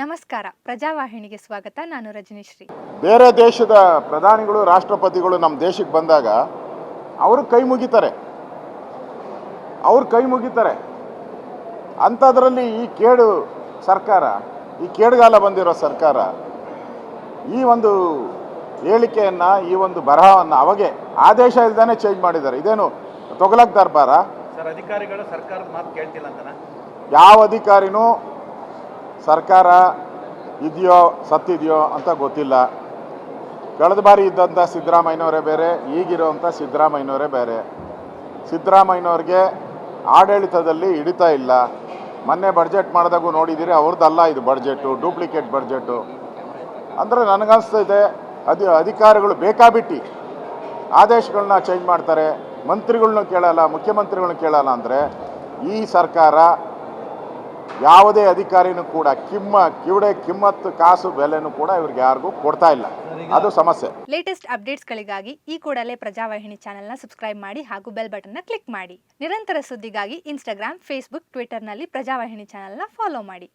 ನಮಸ್ಕಾರ. ಪ್ರಜಾವಾಹಿನಿಗೆ ಸ್ವಾಗತ. ನಾನು ರಜನಿಶ್ರೀ. ಬೇರೆ ದೇಶದ ಪ್ರಧಾನಿಗಳು ರಾಷ್ಟ್ರಪತಿಗಳು ನಮ್ಮ ದೇಶಕ್ಕೆ ಬಂದಾಗ ಅವರು ಕೈ ಮುಗಿತಾರೆ. ಅವ್ರು ಕೈ ಮುಗಿತಾರೆ. ಅಂಥದ್ರಲ್ಲಿ ಈ ಕೇಡು ಸರ್ಕಾರ ಈ ಕೇಡುಗಾಲ ಬಂದಿರೋ ಸರ್ಕಾರ ಈ ಒಂದು ಹೇಳಿಕೆಯನ್ನು ಈ ಒಂದು ಬರಹವನ್ನು ಅವಾಗೆ ಆದೇಶ ಇದ್ದಾನೆ ಚೇಂಜ್ ಮಾಡಿದ್ದಾರೆ. ಇದೇನು ತೊಗಲಕ್ ದರ್ಬಾರ? ಸರ್ ಅಧಿಕಾರಿಗಳು ಸರ್ಕಾರದ ಮಾತು ಕೇಳ್ತಿಲ್ಲ ಅಂತನಾ? ಯಾವ ಅಧಿಕಾರಿನೂ ಸರ್ಕಾರ ಇದೆಯೋ, ಸತ್ತಿದೆಯೋ ಅಂತ ಗೊತ್ತಿಲ್ಲ. ಕಳೆದ ಬಾರಿ ಇದ್ದಂಥ ಸಿದ್ದರಾಮಯ್ಯನವರೇ ಬೇರೆ, ಈಗಿರೋವಂಥ ಸಿದ್ದರಾಮಯ್ಯನವರೇ ಬೇರೆ. ಸಿದ್ದರಾಮಯ್ಯನವ್ರಿಗೆ ಆಡಳಿತದಲ್ಲಿ ಹಿಡಿತಾ ಇಲ್ಲ. ಮೊನ್ನೆ ಬಡ್ಜೆಟ್ ಮಾಡಿದಾಗೂ ನೋಡಿದ್ದೀರಿ, ಅವ್ರದ್ದಲ್ಲ ಇದು ಬಡ್ಜೆಟು ಡೂಪ್ಲಿಕೇಟ್ ಬಡ್ಜೆಟು ಅಂದರೆ ನನಗನ್ಸ್ತೈತೆ ಅದು ಅಧಿಕಾರಿಗಳು ಬೇಕಾಬಿಟ್ಟು ಆದೇಶಗಳನ್ನ ಚೇಂಜ್ ಮಾಡ್ತಾರೆ, ಮಂತ್ರಿಗಳ್ನೂ ಕೇಳಲ್ಲ ಮುಖ್ಯಮಂತ್ರಿಗಳನ್ನ ಕೇಳಲ್ಲ ಅಂದರೆ ಈ ಸರ್ಕಾರ ಯಾವುದೇ ಅಧಿಕಾರಿನೂ ಕೂಡ ಕಿಮ್ಮ ಕಿವಡೆ ಕಿಮ್ಮತ್ತು ಕಾಸು ಬೆಲೆನೂ ಕೂಡ ಇವ್ರಿಗೆ ಯಾರಿಗೂ ಕೊಡ್ತಾ ಇಲ್ಲ. ಅದು ಸಮಸ್ಯೆ. ಲೇಟೆಸ್ಟ್ ಅಪ್ಡೇಟ್ಸ್ಗಳಿಗಾಗಿ ಈ ಕೂಡಲೇ ಪ್ರಜಾವಾಹಿನಿ ಚಾನೆಲ್ನ ಸಬ್ಸ್ಕ್ರೈಬ್ ಮಾಡಿ ಹಾಗೂ ಬೆಲ್ ಬಟನ್ನ ಕ್ಲಿಕ್ ಮಾಡಿ. ನಿರಂತರ ಸುದ್ದಿಗಾಗಿ ಇನ್ಸ್ಟಾಗ್ರಾಮ್ ಫೇಸ್ಬುಕ್ ಟ್ವಿಟರ್ನಲ್ಲಿ ಪ್ರಜಾವಾಹಿನಿ ಚಾನೆಲ್ನ ಫಾಲೋ ಮಾಡಿ.